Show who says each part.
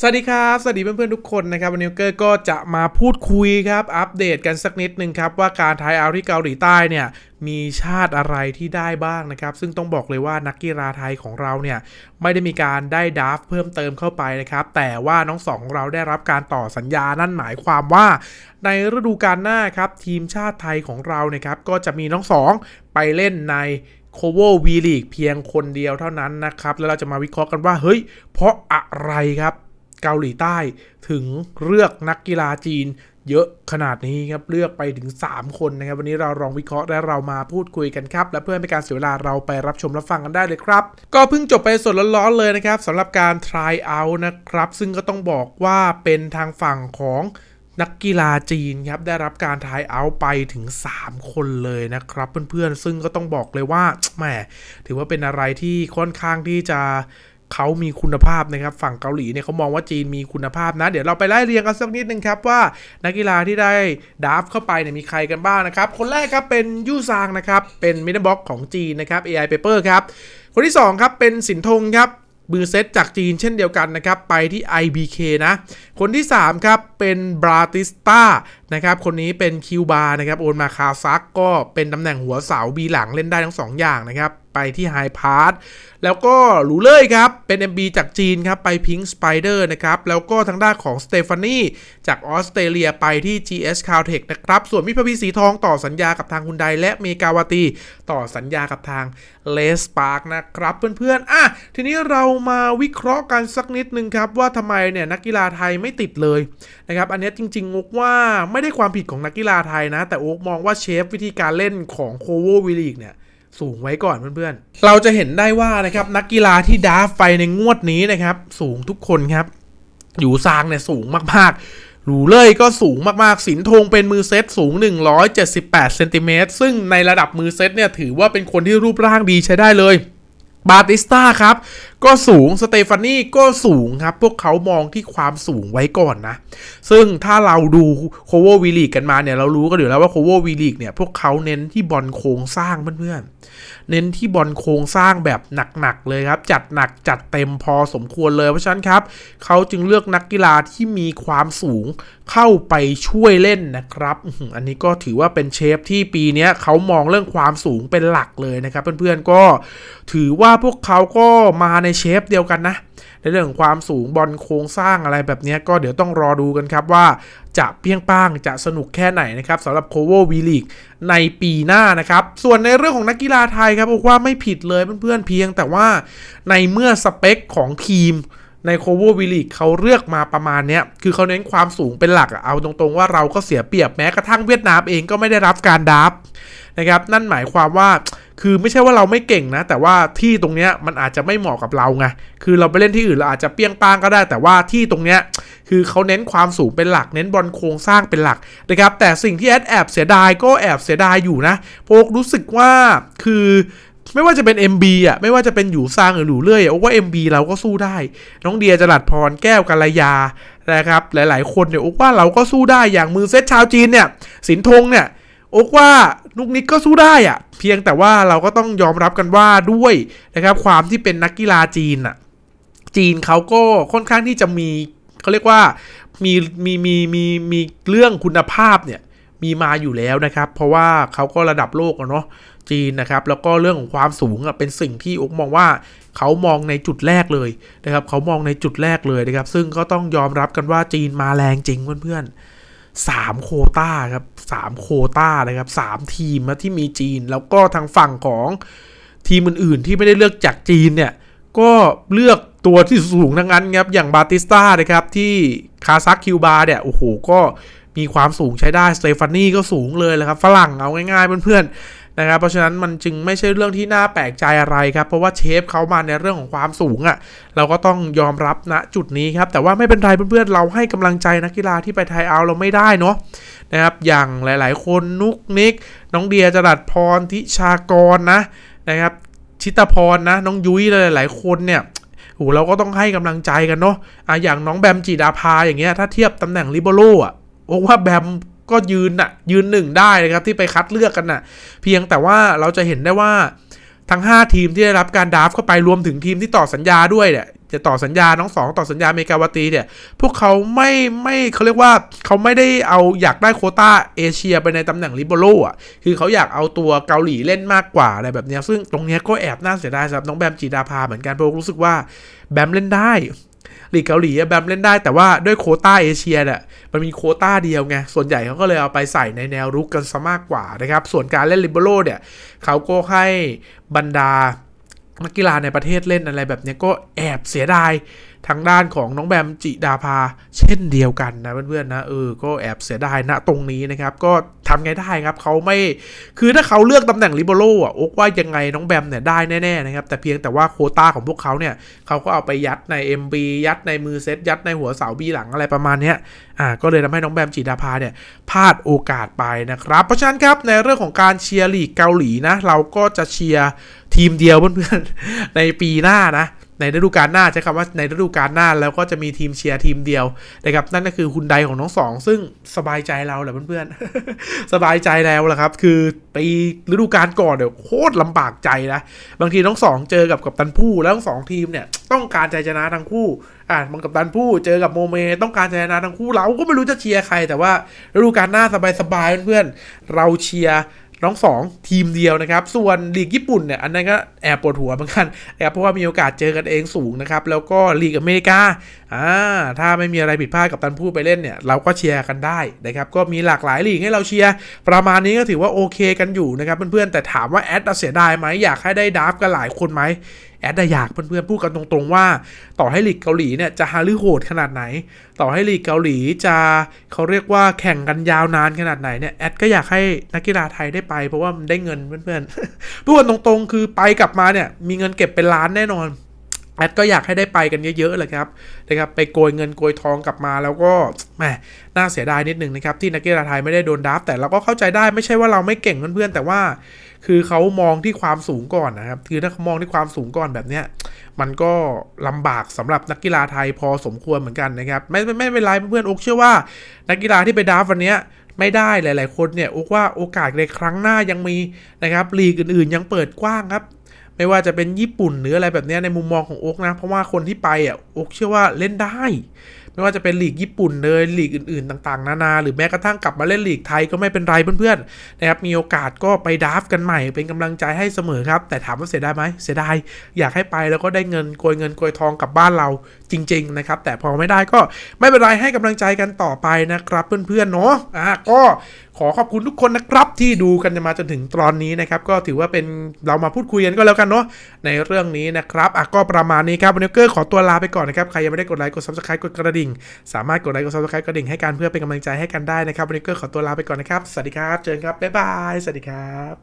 Speaker 1: สวัสดีครับ สวัสดีเพื่อนๆทุกคนนะครับวันนี้เกอร์ก็จะมาพูดคุยครับ อัปเดตกันสักนิดนึงครับ ว่าการทายเอาที่เกาหลีใต้เนี่ยมีชาติอะไรที่ได้บ้างนะครับ ซึ่งต้องบอกเลยว่านักกีฬาไทยของเราเนี่ยไม่ได้มีการได้ดราฟเพิ่มเติมเข้าไปนะครับ แต่ว่าน้องสองของเราได้รับการต่อสัญญานั่นหมายความว่า ในฤดูกาลหน้าครับทีมชาติไทยของเราเนี่ยครับก็จะมีน้องสองไปเล่นในโคโวอร์วีลีกเพียงคนเดียวเท่านั้นนะครับ แล้วเราจะมาวิเคราะห์กันว่าเฮ้ย เพราะอะไรครับ เกาหลีใต้ถึงเลือกนักกีฬาจีนเยอะขนาดนี้ครับเลือกไปถึง 3 คนนะครับ วันนี้เราลองวิเคราะห์และเรามาพูดคุยกันครับ และเพื่อไม่ให้การเสียเวลาเราไปรับชมรับฟังกันได้เลยครับ ก็เพิ่งจบไปสดร้อนๆเลยนะครับสำหรับการ try out นะครับ ซึ่งก็ต้องบอกว่าเป็นทางฝั่งของนักกีฬาจีนครับ ได้รับการทายเอาไปถึง 3 คนเลยนะครับ เพื่อนๆ ซึ่งก็ต้องบอกเลยว่าแหมถือว่าเป็นอะไรที่ค่อนข้างที่จะ เขามีคุณภาพนะครับ ฝั่งเกาหลีเนี่ยเขามองว่าจีนมีคุณภาพนะ เดี๋ยวเราไปไล่เรียงกันสักนิดนึงครับว่านักกีฬาที่ได้ดราฟเข้าไปเนี่ยมีใครกันบ้างนะครับ คนแรกครับเป็นยูซางนะครับ เป็นมิดเดิลบ็อกของจีนนะครับ AI Paper ครับ คนที่ 2 ครับเป็นสินธงครับมือเซตจากจีนเช่นเดียวกันนะครับ ไปที่ IBK นะ คนที่ 3 ครับ เป็นบราติสตานะครับ คนนี้เป็นคิวบานะครับ โอนมาคาซักก็เป็นตำแหน่งหัวเสาบีหลังเล่นได้ทั้ง 2 อย่างนะครับ ไปที่ไฮพาร์ทแล้วก็หลูเลยครับ เป็น MB จากจีนครับ ไปพิง k ์สไปเดอร์นะครับ แล้วก็ทางด้านของสเตฟานีจากออสเตรเลียไปที่ GS Caltech นะครับ ส่วนมิพพีสีทองต่อสัญญากับทางคุณไดและเมกาวาตี ต่อสัญญากับทางเลสปาร์กนะครับ เพื่อนๆ อะ ทีนี้เรามาวิเคราะห์กันสักนิดนึงครับ ว่าทำไมเนี่ยนักกีฬาไทยไม่ติดเลยนะครับ อันนี้จริงๆโอ๊กว่าไม่ได้ความผิดของนักกีฬาไทยนะ แต่โอ๊กมองว่าเชฟวิธีการเล่นของโคโววิลีกเนี่ย สูงไว้ก่อนเพื่อนๆ เราจะเห็นได้ว่านะครับนักกีฬาที่ดาฟไฟในงวดนี้นะครับ สูงทุกคนครับ อยู่ซางเนี่ยสูงมากๆ หลูเล่ยก็สูงมากๆ สินธงเป็นมือเซตสูง 178เซนติเมตรซึ่งในระดับมือเซตเนี่ยถือว่าเป็นคนที่รูปร่างดีใช้ได้เลย บาติสตาครับ ก็สูง สเตฟานี่ก็สูงครับ พวกเขามองที่ความสูงไว้ก่อนนะ ซึ่งถ้าเราดูโคโววีลีกกันมาเนี่ย เรารู้กันอยู่แล้วว่าโคโววีลีกเนี่ย พวกเขาเน้นที่บอลโครงสร้างเพื่อนๆ เน้นที่บอลโครงสร้างแบบหนักๆเลยครับ จัดหนักจัดเต็มพอสมควรเลย เพราะฉะนั้นครับ เขาจึงเลือกนักกีฬาที่มีความสูงเข้าไปช่วยเล่นนะครับ อันนี้ก็ถือว่าเป็นเชฟที่ปีนี้เขามองเรื่องความสูงเป็นหลักเลยนะครับ เพื่อนๆ ก็ถือว่าพวกเขาก็มาในเชฟเดียวกันนะ ในเรื่องของความสูงบอลโครงสร้างอะไรแบบนี้ก็เดี๋ยวต้องรอดูกันครับว่าจะเพียงป้างจะสนุกแค่ไหนนะครับสำหรับโคโววีลีกในปีหน้านะครับ ส่วนในเรื่องของนักกีฬาไทยครับบอกว่าไม่ผิดเลยเพื่อนๆเพียง แต่ว่าในเมื่อสเปคของทีมในโคโววิลิกเขาเลือกมาประมาณเนี้ย คือเขาเน้นความสูงเป็นหลักอะเอาตรงๆว่าเราก็เสียเปรียบแม้กระทั่งเวียดนามเองก็ไม่ได้รับการดับนะครับ นั่นหมายความว่า คือไม่ใช่ว่าเราไม่เก่งนะ แต่ว่าที่ตรงเนี้ยมันอาจจะไม่เหมาะกับเราไงคือเราไปเล่นที่อื่นเราอาจจะเปี้ยงป้างก็ได้ แต่ว่าที่ตรงเนี้ยคือเขาเน้นความสูงเป็นหลัก เน้นบอลโครงสร้างเป็นหลักนะครับแต่สิ่งที่แอดแอบเสียดายก็แอบเสียดายอยู่นะโพกรู้สึกว่าคือไม่ว่าจะเป็น MB อะไม่ว่าจะเป็นอยู่ซางหรือหลูเลื่อยอะโอ้ว่า MB เราก็สู้ได้ น้องเดียจรัดพรแก้วกัลยานะครับ หลาย ๆ คนเนี่ยโอ้ว่าเราก็สู้ได้อย่างมือเซตชาวจีนเนี่ย สินธงเนี่ยโอ้ว่า นุกนิกก็สู้ได้อะเพียงแต่ว่าเราก็ต้องยอมรับกันว่าด้วยนะครับความที่เป็นนักกีฬาจีนอะจีนเขาก็ค่อนข้างที่จะมีเขาเรียกว่ามีมีมีมีมีเรื่องคุณภาพเนี่ยมีมาอยู่แล้วนะครับ เพราะว่าเขาก็ระดับโลกเนาะจีนนะครับ แล้วก็เรื่องของความสูงอะเป็นสิ่งที่อกมองว่าเขามองในจุดแรกเลยนะครับ เขามองในจุดแรกเลยนะครับ ซึ่งก็ต้องยอมรับกันว่าจีนมาแรงจริงเพื่อนๆ สามโคต้าครับสามโคต้านะครับสามทีมนะที่มีจีน แล้วก็ทางฝั่งของทีมอื่นๆ ที่ไม่ได้เลือกจากจีนเนี่ย ก็เลือกตัวที่สูงทั้งนั้นครับ อย่างบาติสตานะครับที่คาซัคคิวบาเนี่ย โอ้โห ก็มีความสูงใช้ได้ สเตฟานี่ก็สูงเลยแหละครับ ฝรั่งเอาง่ายๆเพื่อนๆ นะครับเพราะฉะนั้นมันจึงไม่ใช่เรื่องที่น่าแปลกใจอะไรครับ เพราะว่าเชฟเขามาในเรื่องของความสูงอะ่ะเราก็ต้องยอมรับณจุดนี้ครับ แต่ว่าไม่เป็นไรเพื่อนๆเราให้กำลังใจนักกีฬาที่ไปไทยเอาเราไม่ได้เนาะนะครับอย่างหลายๆ คนนุกนิก น้องเดียจรัดพรทิชากรนะนะครับชิตาพรนะน้องยุ้ยหลายๆคนเนี่ยโอ้เราก็ต้องให้กำลังใจกันเนาะอะอย่างน้องแบมจีดาภาอย่างเงี้ยถ้าเทียบตำแหน่งลิเบโรอะโอ้ว่าแบม ก็ยืนน่ะยืนหนึ่งได้นะครับที่ไปคัดเลือกกันน่ะ เพียงแต่ว่าเราจะเห็นได้ว่าทั้ง 5 ทีมที่ได้รับการดราฟต์เข้าไปรวมถึงทีมที่ต่อสัญญาด้วยเนี่ยจะต่อสัญญาน้องสองต่อสัญญาเมกาวตีเนี่ยพวกเขาไม่ไม่เขาเรียกว่าเขาไม่ได้เอาอยากได้โคต้าเอเชียไปในตำแหน่งลิเบโรอะคือเขาอยากเอาตัวเกาหลีเล่นมากกว่าอะไรแบบนี้ซึ่งตรงนี้ก็แอบน่าเสียดายสำหรับน้องแบมจีดาภาเหมือนกันเพราะรู้สึกว่าแบมเล่นได้ ลีกเกาหลีแบบเล่นได้ แต่ว่าด้วยโคต้าเอเชียเนี่ยมันมีโคต้าเดียวไง ส่วนใหญ่เขาก็เลยเอาไปใส่ในแนวรุกกันซะมากกว่านะครับ ส่วนการเล่นลิเบโรเนี่ยเขาก็ให้บรรดานักกีฬาในประเทศเล่นอะไรแบบนี้ก็แอบเสียดาย ทางด้านของน้องแบมจิดาภา เช่นเดียวกันนะเพื่อนๆนะเออก็แอบเสียดายณตรงนี้นะครับ ก็ทำไงได้ครับเขาไม่คือถ้าเขาเลือกตำแหน่งลิเบโรอะโอ๊กว่ายังไงน้องแบมเนี่ยได้แน่ๆนะครับ แต่เพียงแต่ว่าโคต้าของพวกเขาเนี่ยเขาก็เอาไปยัดใน MB ยัดในมือเซตยัดในหัวเสาบีหลังอะไรประมาณเนี้ยอ่าก็เลยทำให้น้องแบมจิดาภาเนี่ยพลาดโอกาสไปนะครับ เพราะฉะนั้นครับในเรื่องของการเชียร์ลีกเกาหลีนะเราก็จะเชียร์ทีมเดียวเพื่อนๆในปีหน้านะ ในฤดูกาลหน้าใช้คำว่าในฤดูกาลหน้าแล้วก็จะมีทีมเชียร์ทีมเดียวนะครับนั่นก็คือคุณใดของน้องสองซึ่งสบายใจเราแหละเพื่อนๆ สบายใจแล้วแหละครับ คือปีฤดูกาลก่อนเดี๋ยวโคตรลำบากใจนะบางทีน้องสองเจอกับกัปตันผู้แล้วทั้งสองทีมเนี่ยต้องการใจชนะทั้งคู่อ่าบางกัปตันผู้เจอกับโมเม ต้องการใจชนะทั้งคู่เราก็ไม่รู้จะเชียร์ใคร แต่ว่าฤดูกาลหน้าสบายๆเพื่อนๆเราเชียร์ น้องสองทีมเดียวนะครับ ส่วนลีกญี่ปุ่นเนี่ยอันนั้นก็แอบปวดหัวเหมือนกันนะครับเพราะว่ามีโอกาสเจอกันเองสูงนะครับ แล้วก็ลีกอเมริกาอ่าถ้าไม่มีอะไรผิดพลาดกับตันพูดไปเล่นเนี่ยเราก็เชียร์กันได้นะครับ ก็มีหลากหลายลีกให้เราเชียร์ประมาณนี้ก็ถือว่าโอเคกันอยู่นะครับเพื่อนๆแต่ถามว่าแอดเสียดายไหมอยากให้ได้ดราฟกันหลายคนไหม แอดอยากเพื่อนๆพูดกันตรงๆว่า ต่อให้ลีกเกาหลีเนี่ยจะฮาลือโหดขนาดไหน ต่อให้ลีกเกาหลีจะเขาเรียกว่าแข่งกันยาวนานขนาดไหนเนี่ยแอดก็อยากให้นักกีฬาไทยได้ไป เพราะว่ามันได้เงินเพื่อนๆพูดกันตรงๆ คือไปกลับมาเนี่ยมีเงินเก็บเป็นล้านแน่นอนแอดก็อยากให้ได้ไปกันเยอะๆเลยครับนะครับ ไปโกยเงินโกยทองกลับมาแล้วก็แหมน่าเสียดายนิดหนึ่งนะครับ ที่นักกีฬาไทยไม่ได้โดนดับแต่เราก็เข้าใจได้ไม่ใช่ว่าเราไม่เก่งเพื่อนๆแต่ว่า คือเขามองที่ความสูงก่อนนะครับ คือถ้ามองที่ความสูงก่อนแบบเนี้ย มันก็ลำบากสำหรับนักกีฬาไทยพอสมควรเหมือนกันนะครับ ไม่ไม่ไม่เป็นไรเพื่อนๆโอ๊กเชื่อว่า นักกีฬาที่ไปดราฟวันเนี้ยไม่ได้หลาย ๆ คนเนี่ยโอ๊กว่าโอกาสในครั้งหน้ายังมีนะครับลีกอื่น ๆ ยังเปิดกว้างครับไม่ว่าจะเป็นญี่ปุ่นหรืออะไรแบบนี้ในมุมมองของโอ๊กนะ เพราะว่าคนที่ไปอะโอ๊กเชื่อว่าเล่นได้ ไม่ว่าจะเป็นลีกญี่ปุ่นเลยลีกอื่นๆต่างๆ นานา หรือแม้กระทั่งกลับมาเล่นลีกไทยก็ไม่เป็นไรเพื่อนๆนะครับมีโอกาสก็ไปดราฟกันใหม่ เป็นกำลังใจให้เสมอครับ แต่ถามว่าเสียดายไหมเสียดายอยากให้ไปแล้วก็ได้เงินโกยเงินโกยทองกลับบ้านเราจริง ๆ นะครับ แต่พอไม่ได้ก็ไม่เป็นไรให้กำลังใจกันต่อไปนะครับเพื่อนๆเนาะอะก็ ขอขอบคุณทุกคนนะครับที่ดูกันมาจนถึงตอนนี้นะครับ ก็ถือว่าเป็นเรามาพูดคุยกันก็แล้วกันเนาะในเรื่องนี้นะครับอะก็ประมาณนี้ครับวันนี้เกอร์ขอตัวลาไปก่อนนะครับ ใครยังไม่ได้กดไลค์กด subscribe กดกระดิ่ง สามารถกดไลค์กด subscribe กระดิ่งให้กันเพื่อเป็นกำลังใจให้กันได้นะครับวันนี้เกอร์ขอตัวลาไปก่อนนะครับ สวัสดีครับ เจอกันครับบ๊ายบาย สวัสดีครับ